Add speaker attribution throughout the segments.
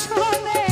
Speaker 1: শোনে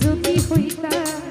Speaker 1: যদি হইতাম